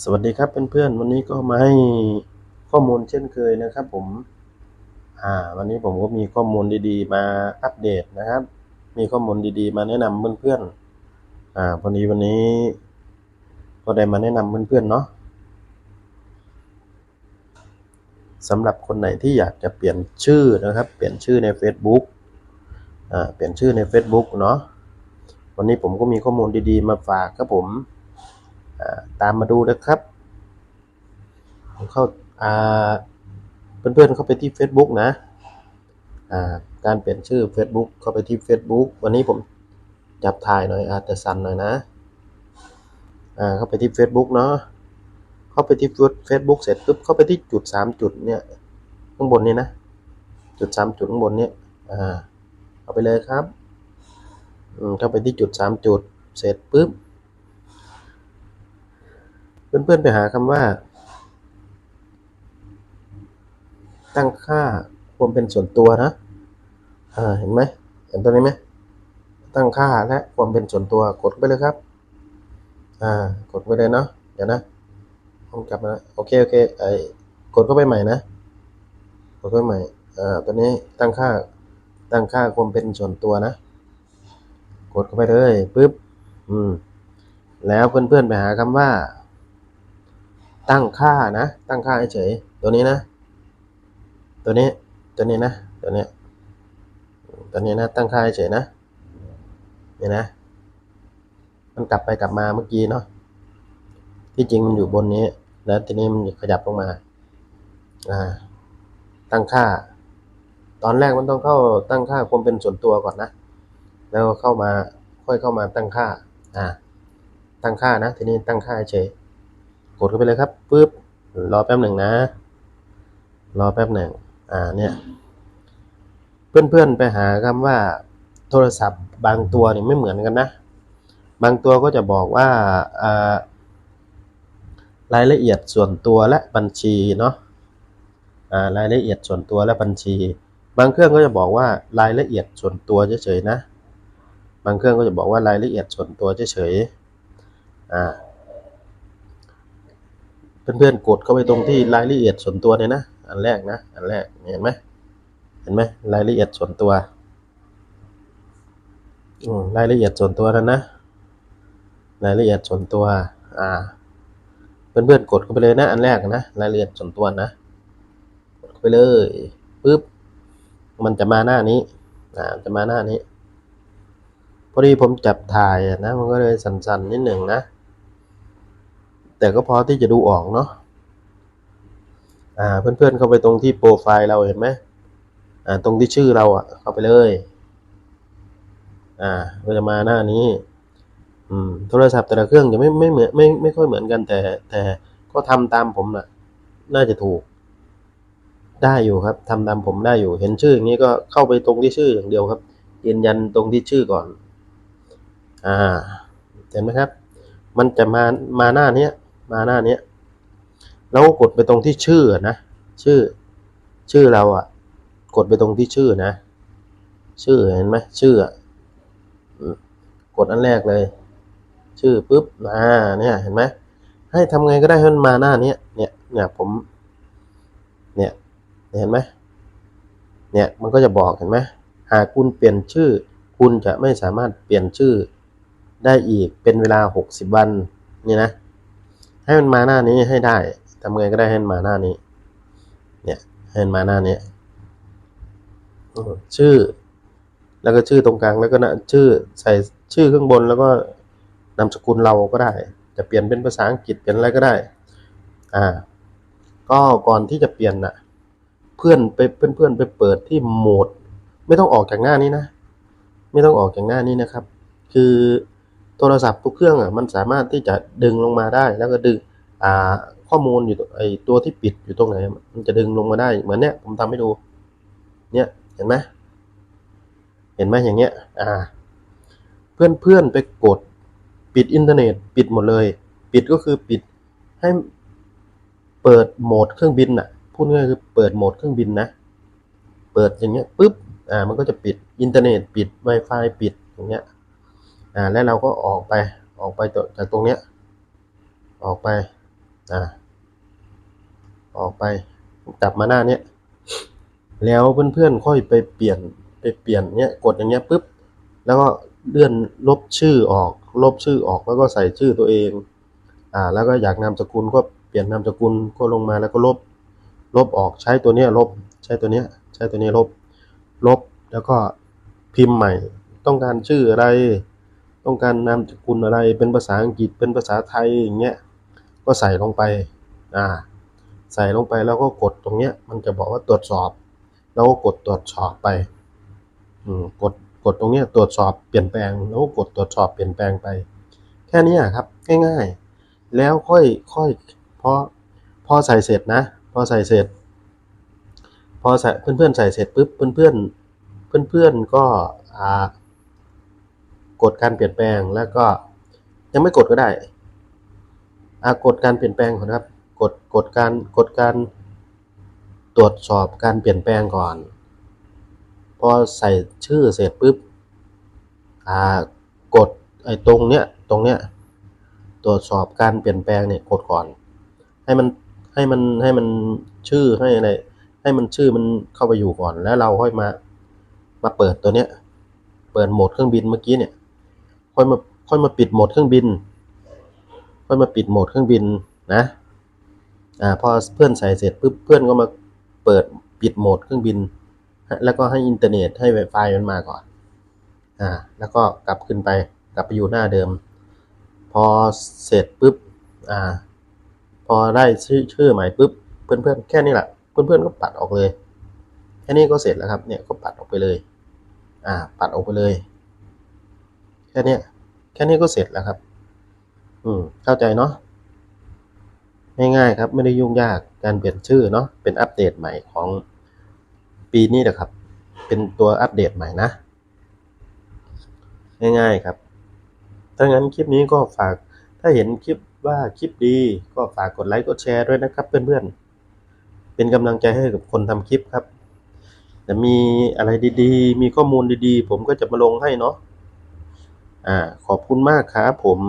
สวัสดีครับเเพื่อนๆวันนี้ก็มาให้ข้อมูลเช่นเคยนะครับ ผม อ่า วันนี้ผมก็มีข้อมูลดีๆ มาอัปเดตนะครับ มีข้อมูลดีๆ มาแนะนำเพื่อนๆอ่าพอดีวันนี้ ก็ได้มาแนะนำเพื่อนๆเนาะสำหรับคนไหนที่อยากจะเปลี่ยนชื่อนะครับ เปลี่ยนชื่อใน Facebook อ่าเปลี่ยนชื่อใน Facebook เนาะวันนี้ผมก็มีข้อมูลดีๆ มาฝากครับผม ตามมาดูนะครับเข้าเพื่อนๆเข้าไปที่ Facebook นะการเปลี่ยนชื่อ Facebook เข้าไปที่ Facebook วันนี้ผมจับถ่ายหน่อยอาจจะสั่นหน่อยนะเข้าไปที่ Facebook เนาะเข้าไปที่ Facebook เสร็จปุ๊บเข้าไปที่จุดสามจุดเนี่ยข้างบนนี้นะ จุดสามจุดข้างบนเนี้ยอ่าเอาไปเลยครับเข้าไปที่จุดสามจุดเสร็จปุ๊บ เพื่อนๆไปหาคำว่า ตั้งค่าความเป็นส่วนตัวนะอ่าเห็นไหมเห็นตัวนี้ไหมตั้งค่าและความเป็นส่วนตัวกดไปเลยครับ อ่ากดไปเลยเนาะเดี๋ยวนะผมกลับมาโอเคโอเคไอ้กดเข้าไปใหม่นะกดเข้าไปใหม่อ่าตัวนี้ตั้งค่าตั้งค่าความเป็นส่วนตัวนะ กดเข้าไปเลยปึ๊บอืมแล้วเพื่อนๆไปหาคำว่า ตั้งค่านะ ตั้งค่าเฉย ตัวนี้นะ ตัวนี้ ตัวนี้นะ ตัวนี้ ตัวนี้นะ ตั้งค่าเฉยนะ เนี่ยนะ มันกลับไปกลับมาเมื่อกี้เนาะ ที่จริงมันอยู่บนนี้ แล้วทีนี้มันขยับลงมา อ่า ตั้งค่า ตอนแรกมันต้องเข้าตั้งค่าความเป็นส่วนตัวก่อนนะ แล้วเข้ามา ค่อยเข้ามาตั้งค่า อ่า ตั้งค่านะ ทีนี้ตั้งค่าเฉย ดเข้าไปเลยครับปึ๊บรอแป๊บหนึ่งนะ รอแป๊บหนึ่งอ่าเนี่ยเพื่อนๆไปหาคำว่าโทรศัพท์บางตัวนี่ไม่เหมือนกันนะ บางตัวก็จะบอกว่าอ่ารายละเอียดส่วนตัวและบัญชีเนาะอ่ารายละเอียดส่วนตัวและบัญชี บางเครื่องก็จะบอกว่ารายละเอียดส่วนตัวเฉยๆนะ บางเครื่องก็จะบอกว่ารายละเอียดส่วนตัวเฉยๆอ่า เพื่อนๆกดเข้าไปตรงที่รายละเอียดส่วนตัวเนี่ยนะ อันแรกนะ อันแรกเห็นไหมเห็นไหมรายละเอียดส่วนตัวรายละเอียดส่วนตัวนั้นนะ รายละเอียดส่วนตัว อ่า เพื่อนๆกดเข้าไปเลยนะ อันแรกนะ รายละเอียดส่วนตัวนะ กดไปเลยปึ๊บ มันจะมาหน้านี้ อ่า จะมาหน้านี้ พอดีผมจับถ่ายนะ มันก็เลยสั่นๆนิดหนึ่งนะ แต่ก็พอที่จะดูออกเนาะอ่า เพื่อนๆเข้าไปตรงที่โปรไฟล์เราเห็นไหมอ่า ตรงที่ชื่อเราอะ เข้าไปเลย อ่าก็จะมาหน้านี้ อืม โทรศัพท์แต่ละเครื่องจะไม่ไม่เหมือนไม่ไม่ค่อยเหมือนกันแต่ แต่ก็ทำตามผมน่ะ น่าจะถูก ได้อยู่ครับทำตามผมได้อยู่ เห็นชื่ออย่างนี้ก็เข้าไปตรงที่ชื่ออย่างเดียวครับยืนยันตรงที่ชื่อก่อน อ่า เห็นไหมครับ มันจะมามาหน้าเนี้ย มาหน้าเนี้ยแล้วกดไปตรงที่ชื่อนะชื่อ ชื่อเราอะ กดไปตรงที่ชื่อนะ ชื่อเห็นไหมชื่ออะกดอันแรกเลย ชื่อปุ๊บอ่าเนี่ยเห็นไหมให้ทำไงก็ได้ให้มันมาหน้านี้เนี่ยเนี่ยผม เนี่ยเห็นไหมเนี่ยมันก็จะบอกเห็นไหมหากคุณเปลี่ยนชื่อ คุณจะไม่สามารถเปลี่ยนชื่อได้อีกเป็นเวลาหกสิบวันนี่นะ ให้มันมาหน้านี้ให้ได้ทำไงก็ได้ให้มันมาหน้านี้ เนี่ยให้มันมาหน้านี้ชื่อ แล้วก็ชื่อตรงกลางแล้วก็นะชื่อใส่ชื่อข้างบนแล้วก็นามสกุลเราก็ได้ จะเปลี่ยนเป็นภาษาอังกฤษเป็นอะไรก็ได้ อ่า ก็ก่อนที่จะเปลี่ยนน่ะ เพื่อนไปเพื่อนเพื่อนไปเปิดที่โหมด ไม่ต้องออกจากหน้านี้นะ ไม่ต้องออกจากหน้านี้นะครับ คือ โทรศัพท์ทุกเครื่องอะมันสามารถที่จะดึงลงมาได้ แล้วก็ดึงอ่าข้อมูลอยู่ไอตัวที่ปิดอยู่ตรงไหนมันจะดึงลงมาได้เหมือนเนี้ยผมทำให้ดู เนี่ยเห็นไหมเห็นไหมอย่างเงี้ยอ่า เพื่อนเพื่อนไปกดปิดอินเทอร์เน็ตปิดหมดเลย ปิดก็คือปิดให้เปิดโหมดเครื่องบินอะพูดง่ายคือเปิดโหมดเครื่องบินนะเปิดอย่างเงี้ยปุ๊บอ่ามันก็จะปิดอินเทอร์เน็ตปิด Wi-Fi ปิดอย่างเงี้ย อ่าแล้วเราก็ออกไปออกไปจากตรงเนี้ยออกไปอ่าออกไปกลับมาหน้าเนี้ยแล้วเพื่อนๆค่อยไปเปลี่ยนไปเปลี่ยนเนี้ยกดอย่างเงี้ยปุ๊บแล้วก็เลื่อนลบชื่อออก ลบชื่อออกแล้วก็ใส่ชื่อตัวเองอ่าแล้วก็อยากนามสกุลก็เปลี่ยนนามสกุลก็ลงมาแล้วก็ลบ ลบออกใช้ตัวเนี้ยลบ ใช้ตัวเนี้ยใช้ตัวนี้ลบ ลบแล้วก็พิมพ์ใหม่ ต้องการชื่ออะไร ต้องการนามสกุลอะไรเป็นภาษาอังกฤษเป็นภาษาไทยอย่างเงี้ยก็ใส่ลงไปอ่าใส่ลงไปแล้วก็กดตรงเนี้ย มันจะบอกว่าตรวจสอบ แล้วก็กดตรวจสอบไปอืมกดกดตรงเนี้ยตรวจสอบเปลี่ยนแปลง แล้วก็กดตรวจสอบเปลี่ยนแปลงไป แค่นี้ครับง่ายๆ แล้วค่อยค่อยพอพอใส่เสร็จนะ พอใส่เสร็จ พอใส่เพื่อนๆใส่เสร็จปุ๊บเพื่อนๆเพื่อนๆก็อ่า กดการเปลี่ยนแปลงแล้วก็ยังไม่กดก็ได้อากดการเปลี่ยนแปลงก่อนครับ กดกดการกดการตรวจสอบการเปลี่ยนแปลงก่อน พอใส่ชื่อเสร็จปุ๊บอ่ากดไอ้ตรงเนี้ยตรงเนี้ยตรวจสอบการเปลี่ยนแปลงเนี่ยกดก่อน ให้มันให้มันให้มันชื่อให้อะไรให้มันชื่อมันเข้าไปอยู่ก่อนแล้วเราค่อยมามาเปิดตัวเนี้ย เปิดโหมดเครื่องบินเมื่อกี้เนี่ย ค่อยมาค่อยมาปิดโหมดเครื่องบิน ค่อยมาปิดโหมดเครื่องบินนะอ่าพอเพื่อนใส่เสร็จปุ๊บเพื่อนก็มาเปิดปิดโหมดเครื่องบิน แล้วก็ให้อินเทอร์เน็ตให้ Wi-Fi มันมาก่อนอ่าแล้วก็กลับขึ้นไปกลับไปอยู่หน้าเดิม พอเสร็จปุ๊บอ่าพอได้ชื่อชื่อใหม่ปุ๊บเพื่อนๆแค่นี้แหละเพื่อนๆก็ปัดออกเลยแค่นี้ก็เสร็จแล้วครับเนี่ยก็ปัดออกไปเลย อ่า ปัดออกไปเลย แค่นี้แค่นี้ก็เสร็จแล้วครับ อืม เข้าใจเนาะง่ายๆครับ ไม่ได้ยุ่งยากการเปลี่ยนชื่อเนาะเป็นอัปเดตใหม่ของปีนี้นะครับ เป็นตัวอัปเดตใหม่นะ ง่ายๆครับถ้างั้นคลิปนี้ก็ฝากถ้าเห็นคลิปว่าคลิปดีก็ฝากกดไลค์กดแชร์ด้วยนะครับ เพื่อนๆ เป็นกำลังใจให้กับคนทำคลิปครับ แต่มีอะไรดีๆ มีข้อมูลดีๆ ผมก็จะมาลงให้เนาะ อ่าขอบคุณมากครับผม